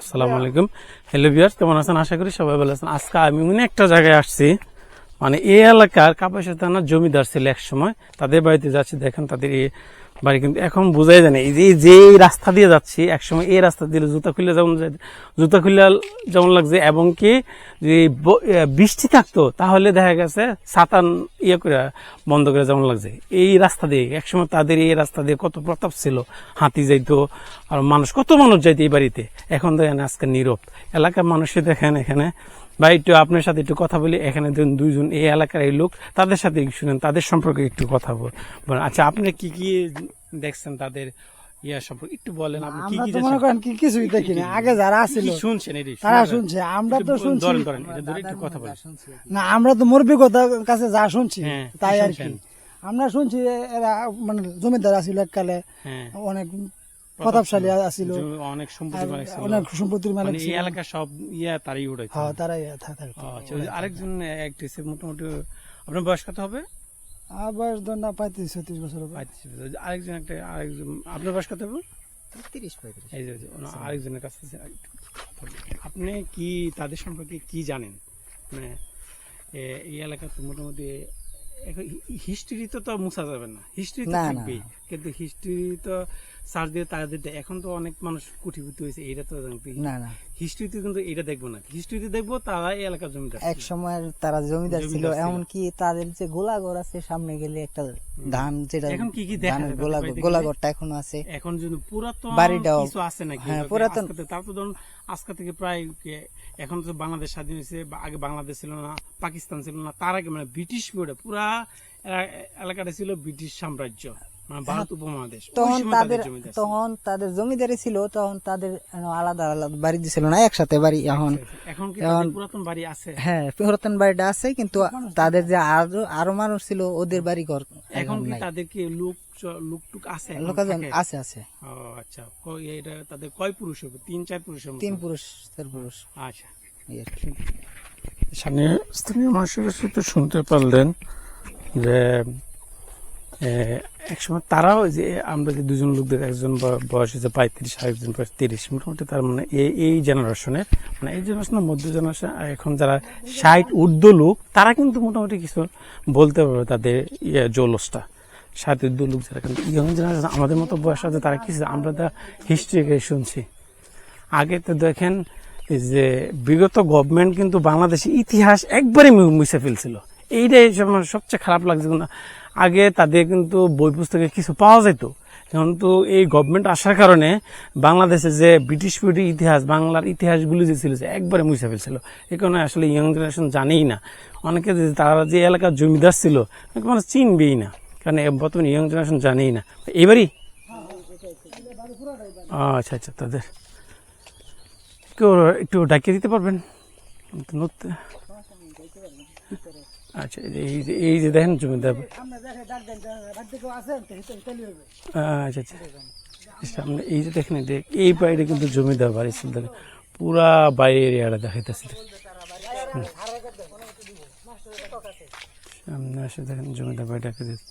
আসসালামু আলাইকুম। হ্যালো বিয়ার্স কেমন আছেন? আশা করি সবাই ভালো আছেন। আজকে আমি অনেকটা একটা জায়গায় আসছি। মানে এই এলাকার কাপাসা থানার জমিদার ছিল এক সময়। তাদের বাড়িতে যাচ্ছি, দেখেন তাদের এই বাড়ি কিন্তু এখন বোঝাই যায় না। এই যে যে রাস্তা দিয়ে যাচ্ছি একসময় এই রাস্তা দিয়ে জুতা খুলে যেমন জুতা খুলে যেমন লাগছে, এবং কি যে বৃষ্টি থাকতো, তাহলে দেখা গেছে সাতান ইয়ে করে বন্ধ করে যেমন লাগছে। এই রাস্তা দিয়ে একসময় তাদের এই রাস্তা দিয়ে কত প্রতাপ ছিল, হাতি যাইতো, আর মানুষ, কত মানুষ যাইতো এই বাড়িতে। এখন দেখেন আজকে নীরব। এলাকার মানুষই দেখেন এখানে ভাই একটু আপনার সাথে একটু কথা বলি। এখানে দুইজন এই এলাকার এই লোক তাদের সাথে শুনেন তাদের সম্পর্কে একটু কথা বল বলেন। আচ্ছা আপনি কি কি দেখছেন তাদের ইয়া সম্পর্কে? একটু বলেন আপনি কি আমরা কি তো মনে করেন কি কিছুই দেখিনি। আগে যারা কি আছিল শুনছেন তারা শুনছে আমরা তো শুনছি। ধরেন ধরেন এটা ধরে একটু কথা বলেন। না আমরা তো মুরব্বিকতার কাছে যা শুনছি হ্যাঁ, তাই আর কি। আমরা শুনছি এরা মানে জমিদার আছিল এককালে হ্যাঁ। অনেক প্রতাপশালী আছিল অনেক সম্পত্তি মালিক ছিল। অনেক সম্পত্তির মালিক মানে ছিল। এলাকার সব ইয়া তারই হ্যাঁ তারাই থাকার আচ্ছা আরেকজন মোটামুটি আপনার বয়স কত হবে? আর বয়স ধর না পঁয়ত্রিশ ছত্রিশ বছর হবে। পঁয়ত্রিশ বছর। আরেকজন একটা আরেকজন আপনার বয়স কত হবে? তিরিশ পঁয়ত্রিশ। এই যে ওই যে ওনার আরেকজনের কাছে। আপনি কি তাদের সম্পর্কে কি জানেন? মানে এই এলাকা তো মোটামুটি হিস্ট্রি তো তো মুছা যাবে না। হিস্ট্রি তো। থাকবেই। কিন্তু হিস্ট্রি তো সার্চ দিয়ে তাদের দে- এখন তো অনেক মানুষ কুটিপুটি হয়েছে এটা তো না না। হিস্ট্রিতে কিন্তু এটা দেখব না। হিস্ট্রিতে দেখব তারা এই এলাকার জমিদার এক সময় তারা জমিদার ছিল। এমনকি তাদের যে গোলাঘর আছে সামনে গেলে একটা ধান যেটা এখন কি কি ধানের গোলাঘর গোলাঘরটা এখনও আছে। এখন যদি পুরাতন বাড়িটাও- কিছু আছে নাকি? হ্যাঁ, পুরাতন- তার তো ধরুন আজকে থেকে প্রায় এখন তো বাংলাদেশ স্বাধীন হয়েছে আগে বাংলাদেশ ছিল না পাকিস্তান ছিল না তার আগে মানে ব্রিটিশ পুরা এলাকাটা ছিল ব্রিটিশ সাম্রাজ্য। মানে তখন তাদের তখন তাদের জমিদারি ছিল তখন তাদের আলাদা আলাদা বাড়ি দিছিল না একসাথে বাড়ি এখন। তাদের পুরাতন বাড়ি আছে? হ্যাঁ পুরাতন বাড়িটা আছে কিন্তু তাদের যে আরও আরও মানুষ ছিল ওদের বাড়ি ঘর এখন কি তাদের কি লোক লোকটুক আছে আছে আছে। ও আচ্ছা। এটা তাদের কয় পুরুষ হবে? তিন চার পুরুষের মতো? তিন পুরুষ চার পুরুষ। আচ্ছা। আর কি। স্থানীয় স্থানীয় মানুষের কাছে তো শুনতে পারলেন যে একসময় তারাও যে, আমরা যে দুজন লোকদের একজন বয়স হচ্ছে পঁয়ত্রিশ আরেকজন বয়স তিরিশ। মোটামুটি তার মানে এই এই জেনারেশনের মানে এই জেনারেশনের মধ্য জেনারেশন এখন যারা ষাট ঊর্ধ্ব লোক, তারা কিন্তু মোটামুটি কিছু বলতে পারবে তাদের ইয়ে জৌলসটা। ষাট ঊর্ধ্ব লোক যারা কিন্তু, ইয়ং জেনারেশন, আমাদের মতো বয়স আছে, তারা কিছু আমরা তো হিস্ট্রি শুনছি। আগে তো দেখেন যে বিগত গভর্নমেন্ট কিন্তু বাংলাদেশের ইতিহাস একবারে মুছে ফেলছিল। এইটাই সবচেয়ে খারাপ লাগছে। আগে তাদের কিন্তু বই পুস্তকে কিছু পাওয়া যেত। কিন্তু এই গভর্নমেন্ট আসার কারণে বাংলাদেশে যে ব্রিটিশ পিরিয়ডের ইতিহাস, বাংলার ইতিহাসগুলি যে ছিল যে একবারে মুছে ফেলছিল। এই কারণে আসলে ইয়ং জেনারেশন জানেই না। অনেকে তারা যে এলাকার জমিদার ছিল মানুষ চিনবেই না। কারণ বর্তমানে ইয়ং জেনারেশন জানেই না। এবারই? আচ্ছা আচ্ছা তাদের। একটু ডাকিয়ে দিতে পারবেন? আচ্ছা এই যে- এই যে এই যে দেখেন জমিদার আচ্ছা আচ্ছা। সামনে এই দেখেন বাড়িটা কিন্তু জমিদার বাড়ি দেখেন। পুরা বাইরে দেখাইতেছে। সামনে দেখেন জমিদার দেখাইতেছে।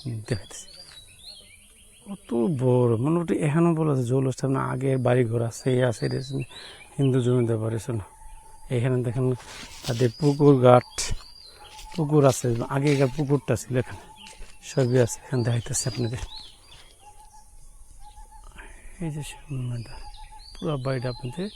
কত বড় মোটামুটি এখানেও বলা যায় জৌলস্থান আগের বাড়ি ঘর আছে আছে। হিন্দু জমিদার বাড়ি ছিল এখানে দেখেন তাদের পুকুর ঘাট। পুকুর আছে, আগেকার পুকুরটা ছিল এখানে। সবই আছে, এখানে দেখাইতেছে আপনাদের। এই যে পুরো বাড়িটা আপনাদের